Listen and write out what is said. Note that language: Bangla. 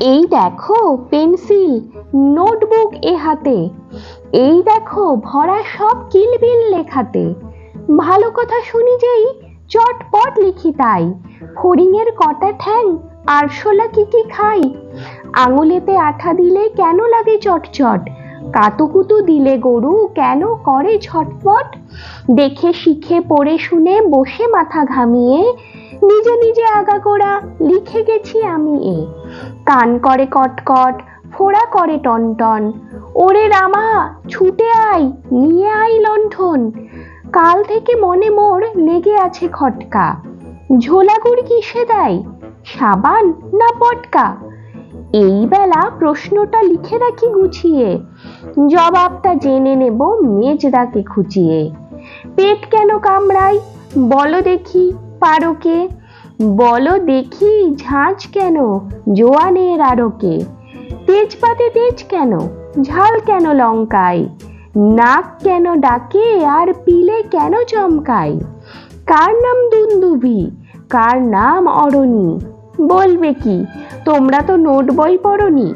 এই দেখো পেন্সিল, নোটবুক এ হাতে। এই দেখো ভরা সব কিলবিল লেখাতে। ভালো কথা শুনি যেই, চটপট লিখি তাই। ফড়িংয়ের কটা ঠ্যাং, আরশোলা কি কি খাই? আঙুলেতে আঠা দিলে কেন লাগে চটচট? কাতুকুতু দিলে গরু কেন করে ঝটপট? দেখে শিখে পড়ে শুনে বসে মাথা ঘামিয়ে, নিজে নিজে আগাগোড়া লিখে গেছি আমি এ। কান করে কটকট, ফোড়া করে টনটন। ওরে রামা, ছুটে আয়, নিয়ে আয় লণ্ঠন। কাল থেকে মনে মোর লেগে আছে খটকা। ঝোলাগুড় কিসে দেয়, সাবান না পটকা? এই বেলা প্রশ্নটা লিখে রাখি গুছিয়ে, জবাবটা জেনে নেব মেজদাকে খুঁচিয়ে পেট কেন কামড়াই বলো দেখি পারোকে। বলো দেখি ঝাঁঝ কেন জোয়ানের আরকে তেজপাতে তেজ কেন? ঝাল কেন লঙ্কায়? নাক কেন ডাকে আর পিলে কেন চমকায়? কার নাম দুন্দুভি কার নাম অরণি? বলবে কি? তোমরা তো নোট বই পড়নি।